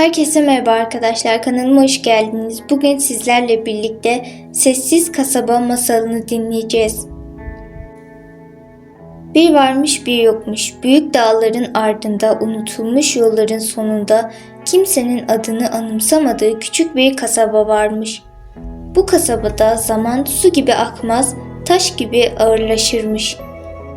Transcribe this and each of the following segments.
Herkese merhaba arkadaşlar kanalıma hoş geldiniz. Bugün sizlerle birlikte Sessiz Kasaba masalını dinleyeceğiz. Bir varmış bir yokmuş. Büyük dağların ardında unutulmuş yolların sonunda kimsenin adını anımsamadığı küçük bir kasaba varmış. Bu kasabada zaman su gibi akmaz, taş gibi ağırlaşırmış.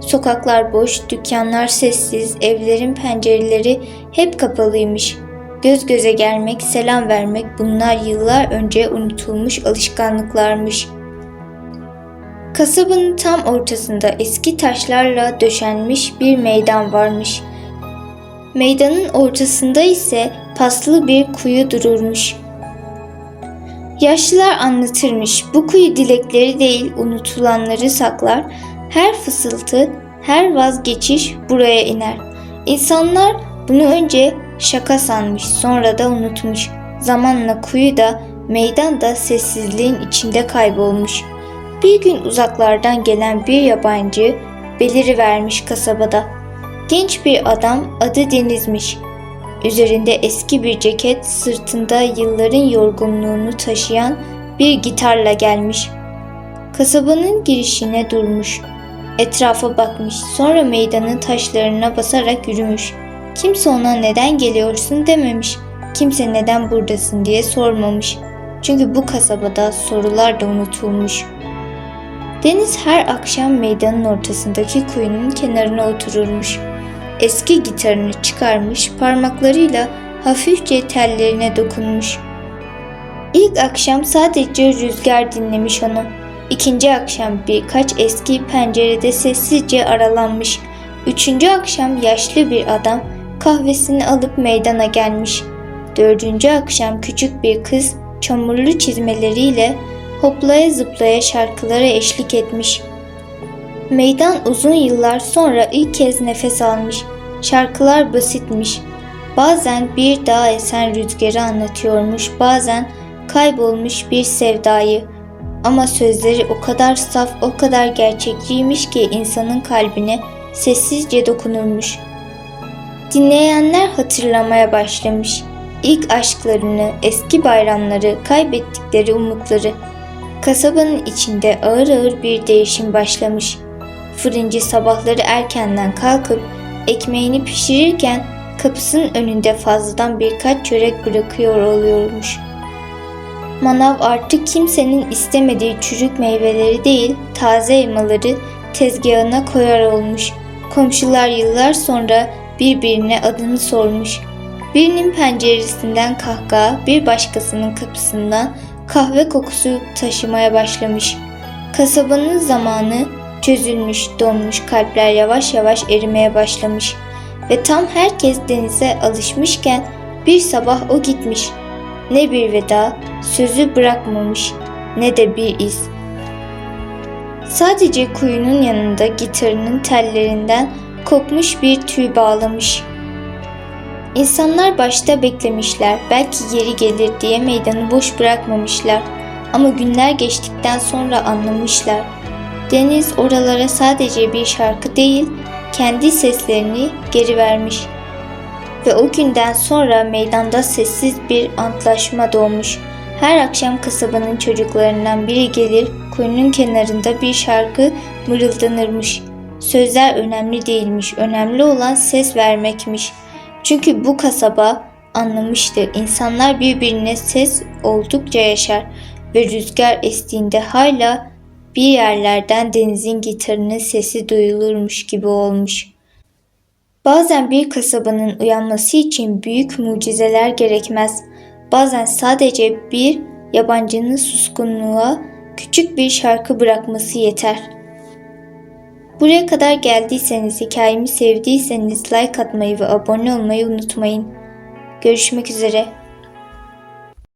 Sokaklar boş, dükkanlar sessiz, evlerin pencereleri hep kapalıymış. Göz göze gelmek, selam vermek bunlar yıllar önce unutulmuş alışkanlıklarmış. Kasabanın tam ortasında eski taşlarla döşenmiş bir meydan varmış. Meydanın ortasında ise paslı bir kuyu dururmuş. Yaşlılar anlatırmış. Bu kuyu dilekleri değil, unutulanları saklar. Her fısıltı, her vazgeçiş buraya iner. İnsanlar bunu önce şaka sanmış, sonra da unutmuş. Zamanla kuyu da, meydan da sessizliğin içinde kaybolmuş. Bir gün uzaklardan gelen bir yabancı beliri vermiş kasabada. Genç bir adam adı Deniz'miş. Üzerinde eski bir ceket, sırtında yılların yorgunluğunu taşıyan bir gitarla gelmiş. Kasabanın girişine durmuş. Etrafa bakmış, sonra meydanın taşlarına basarak yürümüş. Kimse ona neden geliyorsun dememiş. Kimse neden buradasın diye sormamış. Çünkü bu kasabada sorular da unutulmuş. Deniz her akşam meydanın ortasındaki kuyunun kenarına otururmuş. Eski gitarını çıkarmış, parmaklarıyla hafifçe tellerine dokunmuş. İlk akşam sadece rüzgar dinlemiş onu. İkinci akşam birkaç eski pencerede sessizce aralanmış. Üçüncü akşam yaşlı bir adam kahvesini alıp meydana gelmiş. Dördüncü akşam küçük bir kız çamurlu çizmeleriyle hoplaya zıplaya şarkılara eşlik etmiş. Meydan uzun yıllar sonra ilk kez nefes almış. Şarkılar basitmiş. Bazen bir dağ esen rüzgarı anlatıyormuş, bazen kaybolmuş bir sevdayı. Ama sözleri o kadar saf, o kadar gerçekçiymiş ki insanın kalbine sessizce dokunurmuş. Dinleyenler hatırlamaya başlamış. İlk aşklarını, eski bayramları, kaybettikleri umutları. Kasabanın içinde ağır ağır bir değişim başlamış. Fırıncı sabahları erkenden kalkıp ekmeğini pişirirken kapısının önünde fazladan birkaç çörek bırakıyor oluyormuş. Manav artık kimsenin istemediği çürük meyveleri değil, taze elmaları tezgahına koyar olmuş. Komşular yıllar sonra birbirine adını sormuş. Birinin penceresinden kahkaha, bir başkasının kapısından kahve kokusu taşımaya başlamış. Kasabanın zamanı çözülmüş, donmuş kalpler yavaş yavaş erimeye başlamış. Ve tam herkes denize alışmışken bir sabah o gitmiş. Ne bir veda, sözü bırakmamış, ne de bir iz. Sadece kuyunun yanında gitarının tellerinden kopmuş bir tüy bağlamış. İnsanlar başta beklemişler, belki geri gelir diye meydanı boş bırakmamışlar. Ama günler geçtikten sonra anlamışlar. Deniz oralara sadece bir şarkı değil, kendi seslerini geri vermiş. Ve o günden sonra meydanda sessiz bir antlaşma doğmuş. Her akşam kasabanın çocuklarından biri gelir, kuyunun kenarında bir şarkı mırıldanırmış. Sözler önemli değilmiş, önemli olan ses vermekmiş. Çünkü bu kasaba anlamıştı. İnsanlar birbirine ses oldukça yaşar ve rüzgar estiğinde hala bir yerlerden denizin gitarının sesi duyulurmuş gibi olmuş. Bazen bir kasabanın uyanması için büyük mucizeler gerekmez. Bazen sadece bir yabancının suskunluğa küçük bir şarkı bırakması yeter. Buraya kadar geldiyseniz, hikayemi sevdiyseniz like atmayı ve abone olmayı unutmayın. Görüşmek üzere.